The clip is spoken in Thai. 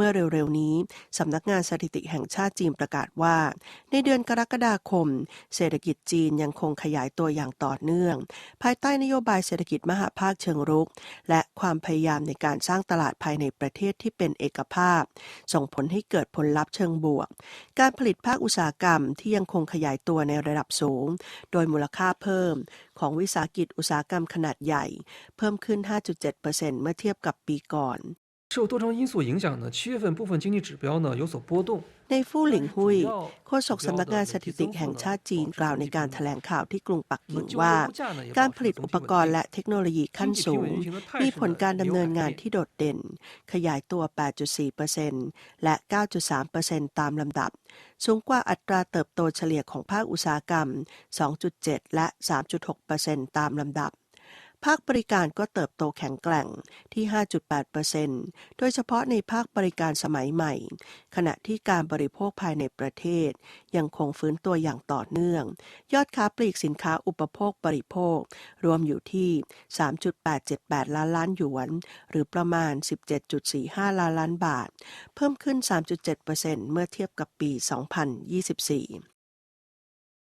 เมื่อเร็วๆนี้สำนักงานสถิติแห่งชาติจีนประกาศว่า ในเดือนกรกฎาคม เศรษฐกิจจีนยังคงขยายตัวอย่างต่อเนื่อง ภายใต้นโยบายเศรษฐกิจมหาภาคเชิงรุก และความพยายามในการสร้างตลาดภายในประเทศที่เป็นเอกภาพ ส่งผลให้เกิดผลลัพธ์เชิงบวก การผลิตภาคอุตสาหกรรมที่ยังคงขยายตัวในระดับสูง โดยมูลค่าเพิ่มของวิสาหกิจอุตสาหกรรมขนาดใหญ่ เพิ่มขึ้น 5.7%เมื่อเทียบกับปีก่อน 受多重因素影响呢，七月份部分经济指标呢有所波动。 ในฟู่หลิงหุยโฆษกสำนักงานสถิติแห่งชาติจีนกล่าวในการแถลงข่าวที่กรุงปักกิ่งว่า การผลิตอุปกรณ์และเทคโนโลยีขั้นสูง มีผลการดำเนินงานที่โดดเด่น ขยายตัว 8.4%และ 9.3%ตามลำดับ สูงกว่าอัตราเติบโตเฉลี่ยของภาคอุตสาหกรรม 2.7 และ 3.6%ตามลำดับ ภาคบริการก็เติบโตแข็งแกร่งที่ 5.8%โดยเฉพาะในภาคบริการสมัยใหม่ ขณะที่การบริโภคภายในประเทศ ยังคงฟื้นตัวอย่างต่อเนื่อง ยอดค้าปลีกสินค้าอุปโภคบริโภค รวมอยู่ที่ 3.878 ล้านล้านหยวน หรือประมาณ 17.45 ล้านล้านบาท เพิ่มขึ้น 3.7%เมื่อเทียบกับปี 2024